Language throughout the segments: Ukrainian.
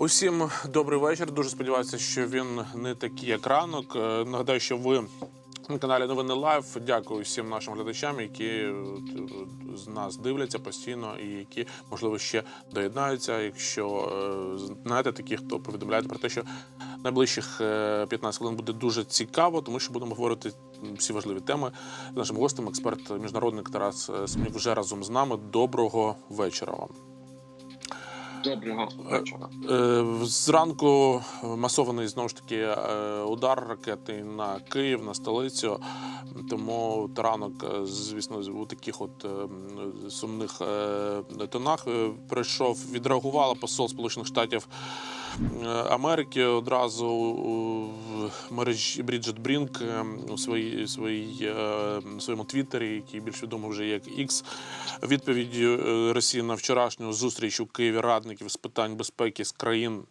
Усім добрий вечір. Дуже сподіваюся, що він не такий, як ранок. Е, Нагадаю, що ви на каналі Новини Лайв. Дякую всім нашим глядачам, які е, з нас дивляться постійно і які можливо ще доєднаються. Якщо е, знаєте такі, хто повідомляє про те, що найближчих е, 15 хвилин буде дуже цікаво, тому що будемо говорити всі важливі теми з нашим гостем, експерт міжнародник Тарас Смів вже разом з нами. Доброго вечора вам. Доброго вечора. Е, Зранку масований знову ж таки е, удар ракети на Київ, на столицю. Тому ранок, е, звісно, у таких от е, сумних е, тонах е, прийшов. Відреагувала посол Сполучених Штатів е, Америки одразу у мережі Бріджет Брінк е, у своїй своїй е, своєму твіттері, який більш відомий вже як X, відповіді е, Росії на вчорашню зустріч у Києві радників з питань безпеки з країн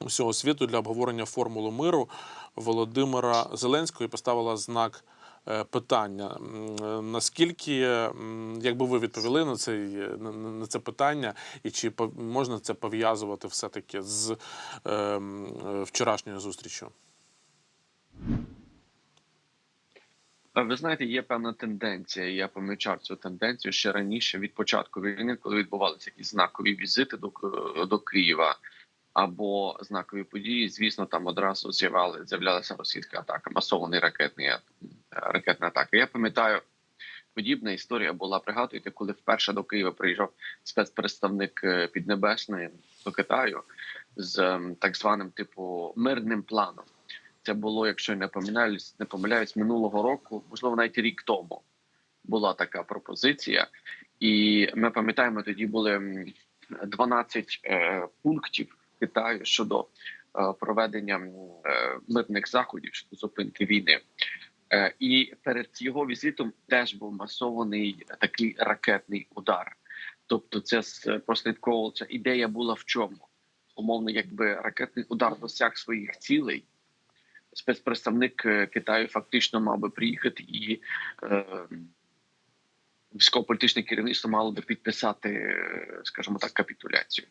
усього світу для обговорення формули миру Володимира Зеленського і поставила знак е, питання. Е, Наскільки, м, якби ви відповіли на це, на, це питання, і чи можна це пов'язувати все-таки з е, е, вчорашньою зустрічю? Ви знаєте, є певна тенденція. Я помічав цю тенденцію ще раніше від початку війни, коли відбувалися якісь знакові візити до, до Києва або знакові події. Звісно, там одразу з'являли з'являлася російська атака, масований ракетний а- ракетна атака. Я пам'ятаю, подібна історія була. Пригадуєте, коли вперше до Києва приїжджав спецпредставник е, Піднебесної до Китаю з ем, так званим типу мирним планом. Це було, якщо не помиляюсь, не помиляюсь, минулого року, можливо, навіть рік тому була така пропозиція, і ми пам'ятаємо, тоді були м, 12 е, пунктів Китаю щодо е, проведення е, мирних заходів щодо зупинки війни. Е, і перед його візитом теж був масований такий ракетний удар. Тобто, це з- прослідковувало, ця ідея була в чому? Умовно, якби ракетний удар досяг своїх цілей спецпредставник Китаю фактично мав би приїхати і е, військово-політичне керівництво мало би підписати, скажімо так, капітуляцію.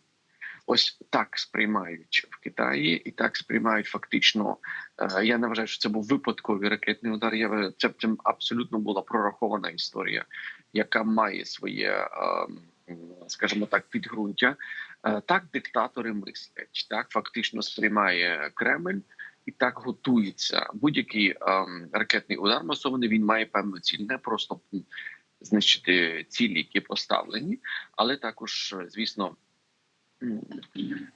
Ось так сприймають в Китаї, і так сприймають фактично. Е, я не вважаю, що це був випадковий ракетний удар. Я це, абсолютно була прорахована історія, яка має своє, е, скажімо так, підґрунтя. Е, так диктатори мислять, так фактично сприймає Кремль і так готується. Будь-який ем, ракетний удар масований він має певну ціль, не просто знищити цілі, які поставлені, але також, звісно,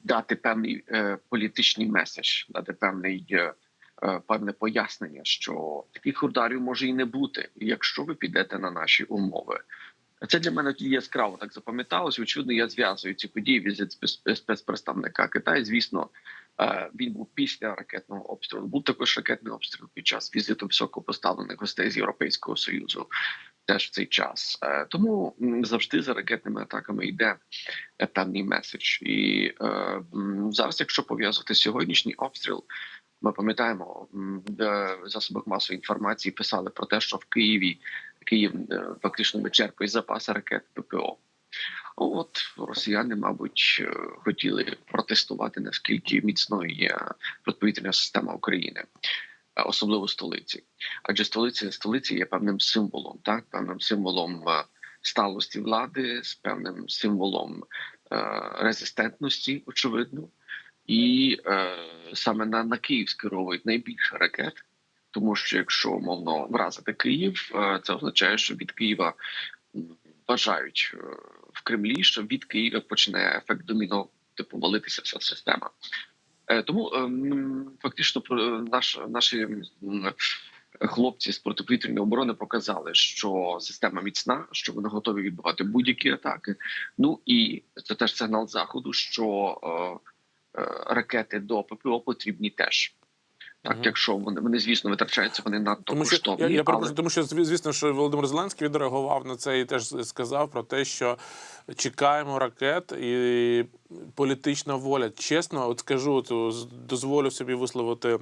дати певний е, політичний меседж, дати певний. е, е, Певне пояснення, що таких ударів може і не бути, якщо ви підете на наші умови. Це для мене яскраво так запам'яталось. Очевидно, я зв'язую ці події візит спец- спецпредставника Китаю. Звісно, е, він був після ракетного обстрілу. Був також ракетний обстріл під час візиту високопоставлених гостей з Європейського союзу. Теж в цей час Е, тому завжди за ракетними атаками йде е, певний меседж. І е, зараз, якщо пов'язувати сьогоднішній обстріл, ми пам'ятаємо, в засобах масової інформації писали про те, що в Києві Київ фактично вичерпує запаси ракет ППО. От росіяни, мабуть, хотіли протестувати наскільки міцною є протиповітряна система України, особливо столиці. Адже столиця столиці є певним символом, так певним символом е, сталості влади, з певним символом е, резистентності, очевидно. І е, саме на, на Київ скеровують найбільше ракет, тому що якщо умовно вразити Київ, е, це означає, що від Києва вважають в Кремлі, що від Києва починає ефект доміно, типу валитися вся система. Е, Тому е, фактично про- наш, наші хлопці з протиповітряної оборони показали, що система міцна, що вони готові відбивати будь-які атаки. Ну і це теж сигнал заходу, що е, е, ракети до ППО потрібні теж. Так, якщо вони, вони звісно витрачаються, вони надто Тому що коштовні. я, я але... тому що звісно, що Володимир Зеленський відреагував на це і теж сказав про те, що чекаємо ракет і політична воля. Чесно, от скажу, дозволю собі висловити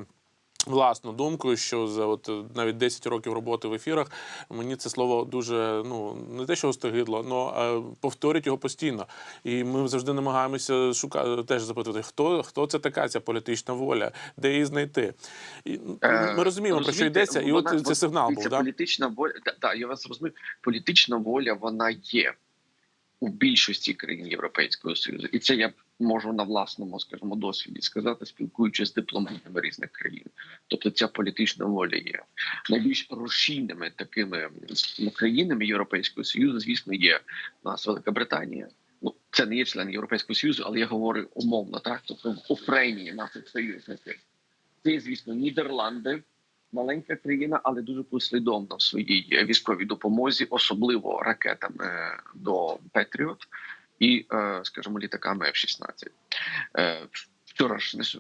Власну думку, що за от е, навіть 10 років роботи в ефірах мені це слово дуже ну не те, що остогидло, але повторюють його постійно. І ми завжди намагаємося шукати теж запитувати, хто хто це така ця політична воля, де її знайти. І ну, Е, ми розуміємо про що йдеться, і от це сигнал був. політична воля. Да, да, я вас розумію. Політична воля вона є у більшості країн Європейського Союзу, і це я можу на власному, скажімо, досвіді сказати, спілкуючись з дипломатами різних країн. Тобто ця політична воля є найбільш рушійними такими країнами Європейського Союзу. Звісно, є у нас Велика Британія. Ну, це не є член Європейського Союзу, але я говорю умовно, так тобто в Україні наших союзників. Це, звісно, Нідерланди, маленька країна, але дуже послідовна в своїй військовій допомозі, особливо ракетами е, до Петріот і, е, скажімо, літаками F-16. Е, Вчора ж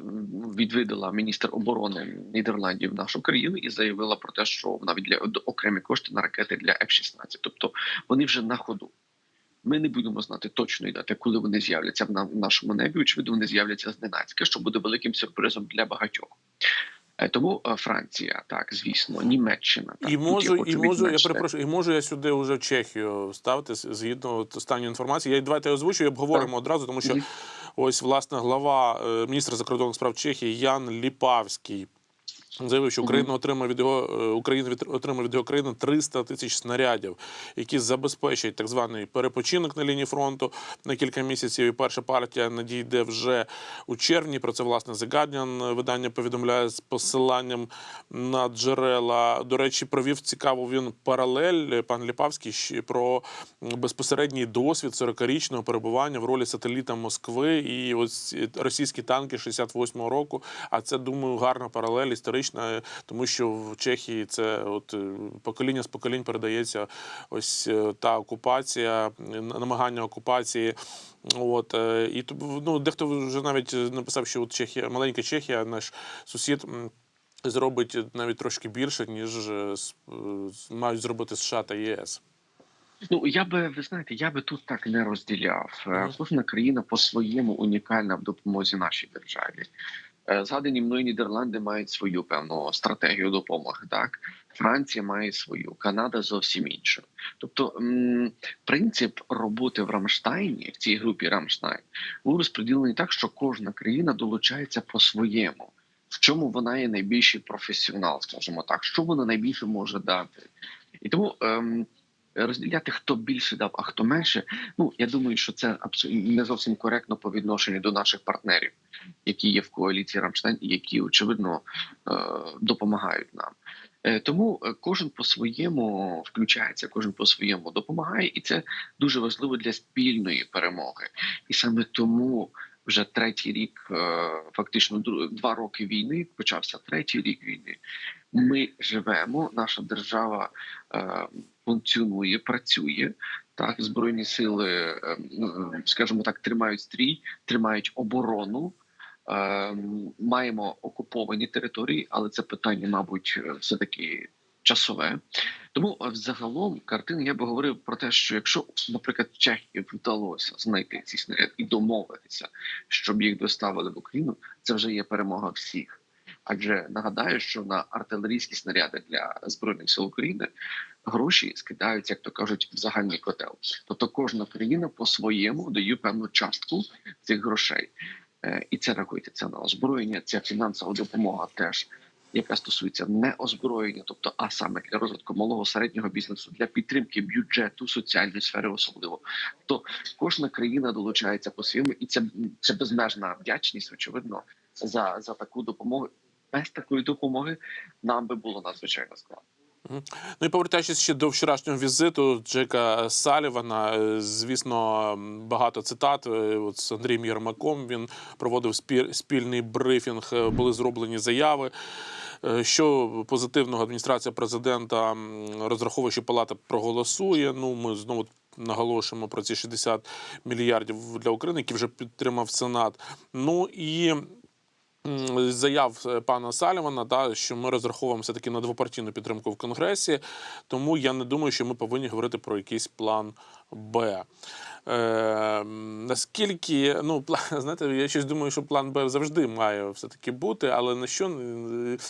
відвідала міністр оборони Нідерландів нашу країну і заявила про те, що вона відділяє окремі кошти на ракети для F-16. Тобто вони вже на ходу. Ми не будемо знати точної дати, коли вони з'являться в нашому небі. Очевидно, вони з'являться зненацька, що буде великим сюрпризом для багатьох. Е, Тому е, Франція, так звісно, Німеччина так, І можу, і можу, я перепрошую, і можу я сюди вже в Чехію ставити згідно останньої інформації. Я давайте озвучу і обговоримо одразу, тому що ось власне глава е, міністра закордонних справ Чехії Ян Ліпавський. Заявив, що Україна отримає від його е, Україна від- отримає від його країни 300 тисяч снарядів, які забезпечать так званий перепочинок на лінії фронту на кілька місяців. І перша партія надійде вже у червні. Про це власне The Guardian видання повідомляє з посиланням на джерела. До речі, провів цікаву він паралель е, пан Ліпавський про безпосередній досвід 40-річного перебування в ролі сателіта Москви і ось російські танки 68-го року. А це думаю гарна паралель історична, е, тому що в Чехії це от е, покоління з поколінь передається ось е, та окупація, намагання окупації. От е, і ну, дехто вже навіть написав, що от Чехія, маленька Чехія, наш сусід. Зробить навіть трошки більше, ніж мають зробити США та ЄС. Ну я би ви знаєте, я би тут так не розділяв. Кожна країна по-своєму унікальна в допомозі нашій державі. Е, Згадані мною Нідерланди мають свою певну стратегію допомоги. Так, Франція має свою, Канада зовсім іншу. Тобто, принцип роботи в Рамштайні в цій групі Рамштайн був розподілений так, що кожна країна долучається по-своєму. В чому вона є найбільший професіонал, скажімо так, що вона найбільше може дати, і тому. Ем, Розділяти хто більше дав, а хто менше. Ну я думаю, що це не зовсім коректно по відношенню до наших партнерів, які є в коаліції Рамштайн, і які очевидно е, допомагають нам. Е, Тому е, кожен по своєму включається, кожен по своєму допомагає, і це дуже важливо для спільної перемоги. І саме тому вже третій рік, фактично два роки війни, почався третій рік війни. Ми живемо, наша держава функціонує, працює. Так, збройні сили, е, ну, скажімо так, тримають стрій, тримають оборону. Е, Маємо окуповані території, але це питання, мабуть, все таки часове. Тому е, взагалом картини я би говорив про те, що якщо, наприклад, Чехії вдалося знайти ці снаряди і домовитися, щоб їх доставили в Україну, це вже є перемога всіх. Адже нагадаю, що на артилерійські снаряди для збройних сил України гроші скидаються, як то кажуть, в загальний котел. Тобто кожна країна по-своєму дає певну частку цих грошей, Е, і це рахується це на озброєння, це фінансова допомога теж. Яка стосується не озброєння, тобто а саме для розвитку малого середнього бізнесу, для підтримки бюджету, соціальної сфери, особливо, то кожна країна долучається по своєму, і це, це безмежна вдячність, очевидно, за, за таку допомогу. Без такої допомоги нам би було надзвичайно складно. Ну і повертаючись ще до вчорашнього візиту Джека Салівана, е, звісно, багато цитат. Е, От з Андрієм Єрмаком він проводив спільний брифінг. е, Були зроблені заяви. Що позитивного адміністрація президента м, розраховує, що палата проголосує. Ну, ми знову наголошуємо про ці 60 мільярдів для України, які вже підтримав Сенат. Ну і заяв е, пана Салівана, да, що ми розраховуємо все таки на двопартійну підтримку в Конгресі. Тому я не думаю, що ми повинні говорити про якийсь план Б. Е, наскільки, ну, знаєте, я щось думаю, що план Б завжди має все-таки бути, але на що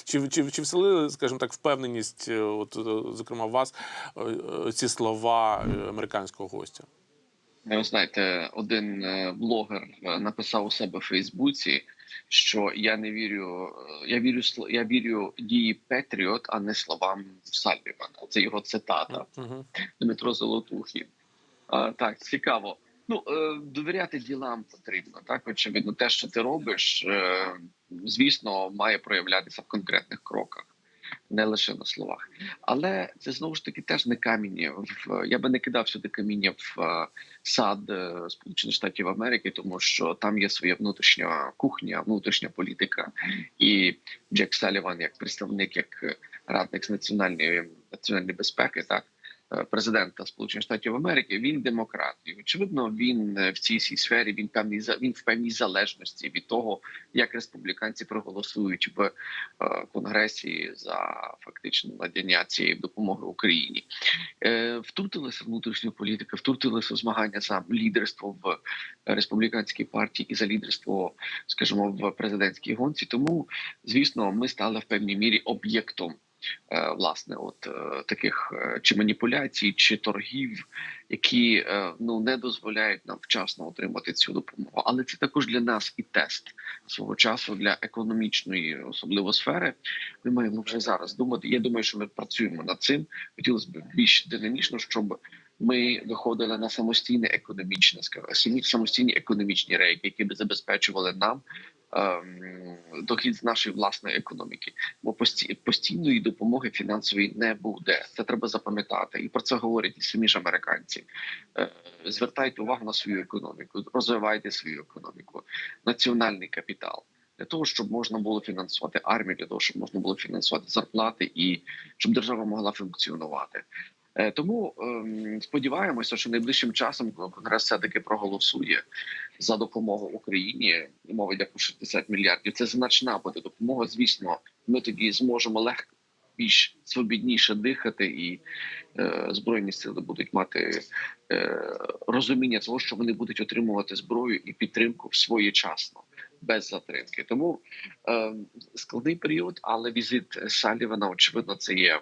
чи, чи, чи вселили, скажімо так, впевненість, е, от, е, зокрема, вас ці слова американського гостя? Ну, Ви знаєте, один блогер написав у себе в Фейсбуці, що я не вірю. е, Я вірю я вірю дії Петріот, а не словам Сальвівана. Це його цитата. Угу. Дмитро Золотухів. А, так, цікаво. Ну, е, довіряти ділам потрібно. Так, очевидно, те, що ти робиш, е, звісно, має проявлятися в конкретних кроках, не лише на словах. Але це знову ж таки теж не каміння. В я би не кидав сюди каміння в е, сад е, Сполучених Штатів Америки, тому що там є своя внутрішня кухня, внутрішня політика. І Джек Саліван, як представник, як радник з національної національної безпеки, так президента Сполучених Штатів Америки, він демократ. І очевидно, він е, в цій цій сфері він певний він в певній залежності від того, як республіканці проголосують в е, конгресі за фактично надання цієї допомоги Україні. Е, Втрутилася внутрішня політика, втрутилися змагання за лідерство в республіканській партії і за лідерство, скажімо, в президентській гонці. Тому, звісно, ми стали в певній мірі об'єктом. Е, Власне, от е, таких е, чи маніпуляцій, чи торгів, які ну не дозволяють нам вчасно отримати цю допомогу. Але це також для нас і тест свого часу для економічної, особливо сфери. Ми маємо вже зараз думати. Я думаю, що ми працюємо над цим. Хотілося б більш динамічно, щоб ми виходили на самостійне економічне самостійні економічні рейки, які б забезпечували нам. Ем, Дохід з нашої власної економіки, бо пості- постійної допомоги фінансової не буде. Це треба запам'ятати, і про це говорять і самі ж американці. Е, Звертайте увагу на свою економіку, розвивайте свою економіку, національний капітал для того, щоб можна було фінансувати армію, для того, щоб можна було фінансувати зарплати і щоб держава могла функціонувати. Е, Тому ем, сподіваємося, що найближчим часом конгрес все таки проголосує за допомогу Україні. Мова йде про 60 мільярдів. Це значна буде допомога. Звісно, ми тоді зможемо легко більш свобідніше дихати, і е, збройні сили будуть мати е, розуміння того, що вони будуть отримувати зброю і підтримку своєчасно. Без затримки, тому е, складний період, але візит Салівана, очевидно, це є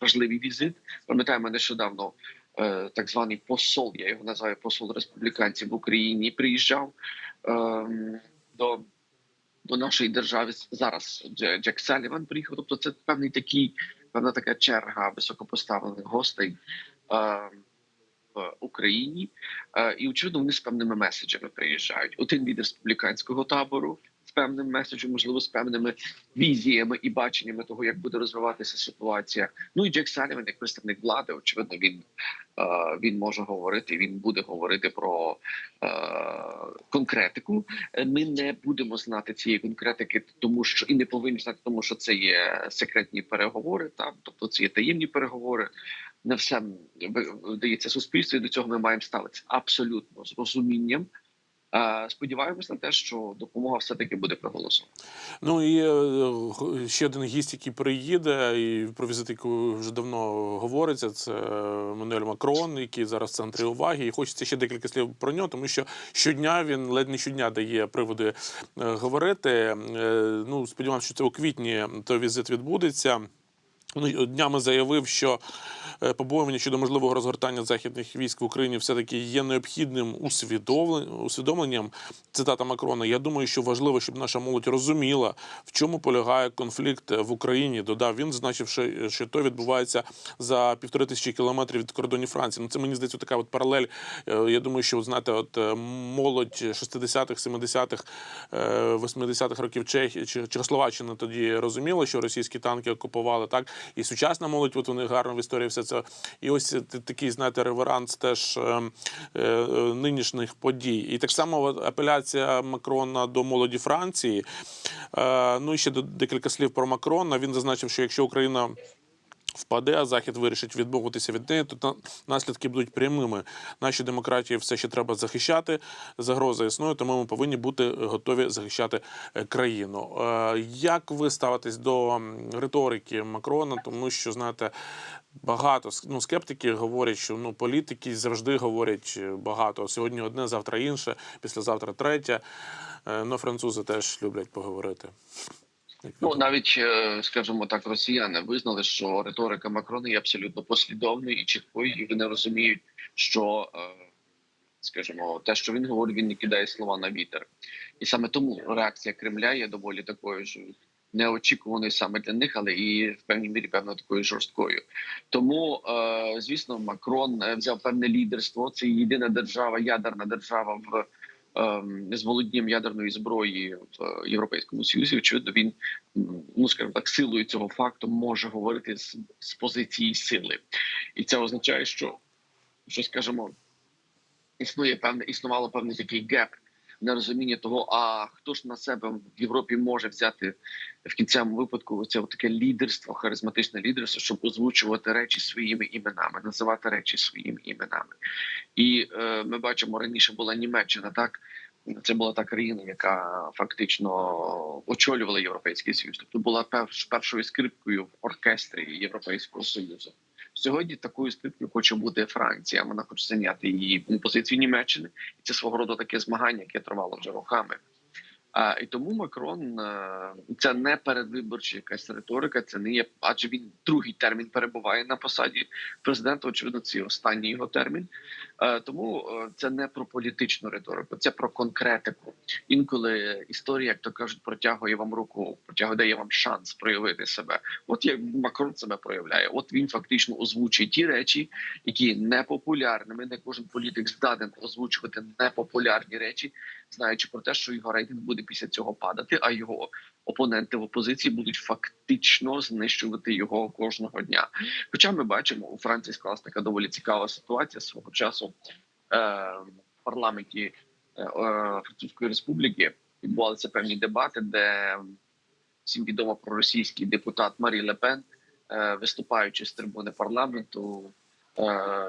важливий візит. Пам'ятаємо нещодавно е, так званий посол, я його називаю посол республіканців в Україні. Приїжджав е, до, до нашої держави. Зараз Дже- Джек Саліван приїхав. Тобто, це певний такий, певна така черга високопоставлених гостей. Е, в Україні Е, і очевидно вони з певними меседжами приїжджають. Один від республіканського табору певним меседжем, можливо, з певними візіями і баченнями того, як буде розвиватися ситуація. Ну і Джек Саліван, як представник влади, очевидно, він, е, він може говорити. Він буде говорити про е, конкретику. Ми не будемо знати цієї конкретики, тому що і не повинні знати, тому що це є секретні переговори. Там, тобто це є таємні переговори. Не все вдається суспільству, і до цього ми маємо ставитися абсолютно з розумінням. Сподіваємось на те, що допомога все таки буде проголосована. Ну і е, ще один гість, який приїде, і про візит, який вже давно говориться, це Мануель Макрон, який зараз в центрі уваги. І хочеться ще декілька слів про нього, тому що щодня він ледь не щодня дає приводи е, говорити. Е, Ну, сподіваємося, що це у квітні той візит відбудеться. Днями заявив, що е, побоювання щодо можливого розгортання західних військ в Україні все-таки є необхідним усвідомлен- усвідомленням. Цитата Макрона. Я думаю, що важливо, щоб наша молодь розуміла, в чому полягає конфлікт в Україні. Додав він, зазначивши, що той відбувається за півтори тисячі кілометрів від кордонів Франції. Ну це мені здається така от паралель. Е, Я думаю, що знаєте, от е, молодь 60-х, 70-х, е, 80-х років Чехії чи Чехословаччини тоді розуміла, що російські танки окупували так. І сучасна молодь, от вони гарно в історії все це. І ось такий, знаєте, реверанс теж е, е, е, нинішніх подій. І так само апеляція Макрона до молоді Франції. Е, ну і ще декілька слів про Макрона. Він зазначив, що якщо Україна впаде, а захід вирішить відмовитися від неї, то наслідки будуть прямими. Наші демократії все ще треба захищати. Загроза існує, тому ми повинні бути готові захищати е, країну. Е, Як ви ставитесь до риторики Макрона? Тому що знаєте, багато ну, скептики говорять, що ну політики завжди говорять е, багато. Сьогодні одне, завтра інше, післязавтра третє. Е, Ну, французи теж люблять поговорити. Ну навіть е, скажімо так, росіяни визнали, що риторика Макрона є абсолютно послідовною і чіткою, і вони розуміють, що е, скажімо, те, що він говорить, він не кидає слова на вітер, і саме тому реакція Кремля є доволі такою ж неочікуваною саме для них, але і в певній мірі певно такою жорсткою. Тому, е, звісно, Макрон взяв певне лідерство. Це єдина держава, ядерна держава в. Ем, З володінням ядерної зброї в Європейському Союзі, очевидно, він ну скажімо так, силою цього факту може говорити з, з позиції сили, і це означає, що, що скажімо, існує певне, існувало певний такий геп на розуміння того, а хто ж на себе в Європі може взяти в кінцевому випадку це таке лідерство, харизматичне лідерство, щоб озвучувати речі своїми іменами, називати речі своїми іменами. І е, ми бачимо раніше була Німеччина, так це була та країна, яка фактично очолювала європейський союз, тобто була перш, першою скрипкою в оркестрі Європейського союзу. Сьогодні такою скрипкою хоче бути Франція. Вона хоче зайняти її позицію Німеччини, і це свого роду таке змагання, яке тривало вже роками. А, і тому Макрон е, це не передвиборча якась риторика, це не є, адже він другий термін перебуває на посаді президента. Очевидно, це останній його термін. Е, Тому е, це не про політичну риторику, це про конкретику. Інколи історія, як то кажуть, протягує вам руку, протягує дає вам шанс проявити себе. От як Макрон себе проявляє. От він фактично озвучує ті речі, які непопулярними. Не кожен політик здатен озвучувати непопулярні речі, знаючи про те, що його рейтинг буде після цього падати, а його опоненти в опозиції будуть фактично знищувати його кожного дня. Хоча ми бачимо, у Франції склалася така доволі цікава ситуація свого часу е, в парламенті е, е, Французької республіки відбувалися певні дебати, де всім відомо про російський депутат Марі Лепен, е, виступаючи з трибуни парламенту,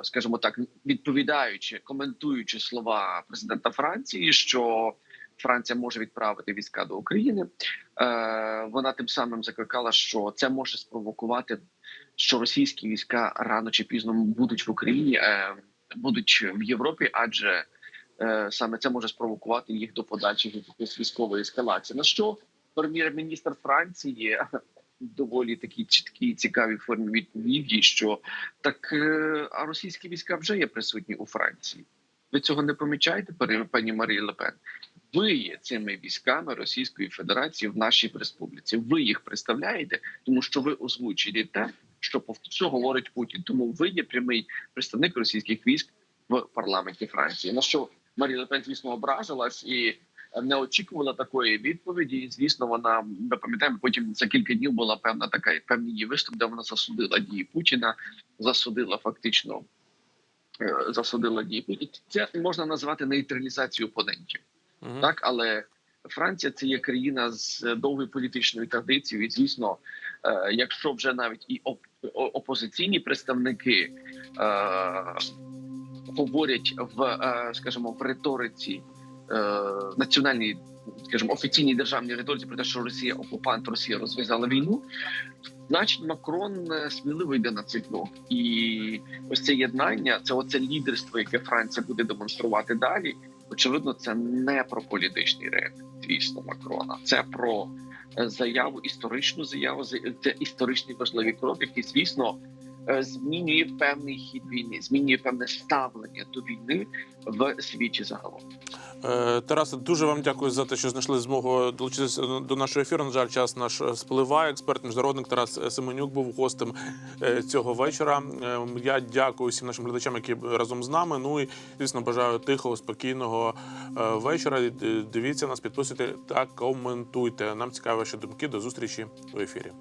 скажімо так, відповідаючи, коментуючи слова президента Франції, що Франція може відправити війська до України. Е, Вона тим самим закликала, що це може спровокувати, що російські війська рано чи пізно будуть в Україні, е, будуть в Європі, адже е, саме це може спровокувати їх до подальших військової ескалації. На що прем'єр-міністр Франції доволі такій чіткій цікавій формі відповіді, що так е, а російські війська вже є присутні у Франції. Ви цього не помічаєте, пані- Марії Лепен? Ви є цими військами Російської Федерації в нашій республіці. Ви їх представляєте, тому що ви озвучуєте те, що повторно говорить Путін. Тому ви є прямий представник російських військ в парламенті Франції. На що Марія Лепен, звісно, ображилась і не очікувала такої відповіді. І, звісно, вона ми пам'ятаємо. Потім за кілька днів була певна така певний її виступ, де вона засудила дії Путіна, засудила фактично. е, Засудила дії Путіна. Це можна назвати нейтралізацією опонентів. Мгм. Так, але Франція це є країна з довгою політичною традицією. І звісно, е, якщо вже навіть і оп- опозиційні представники е, говорять в, е, скажімо, в риториці е, національній, скажімо, офіційній державній риториці про те, що Росія окупант, Росія розв'язала війну. Значить, Макрон е, сміливо йде на цей крок, і ось це єднання, це оце лідерство, яке Франція буде демонструвати далі. Очевидно, це не про політичний рейтинг, звісно, Макрона. Це про е, заяву, історичну заяву. за- Це історичний важливий крок, який, звісно, е, змінює певний хід війни, змінює певне ставлення до війни в світі загалом. Е, Тарасе, дуже вам дякую за те, що знайшли змогу долучитися до нашого ефіру. На жаль, час наш е, спливає. Експерт, міжнародник Тарас Семенюк був гостем е, цього вечора. Е, Я дякую всім нашим глядачам, які разом з нами. Ну і звісно, бажаю тихого, спокійного е, вечора. Дивіться нас, підписуйте та коментуйте. Нам цікаві ваші думки. До зустрічі у ефірі.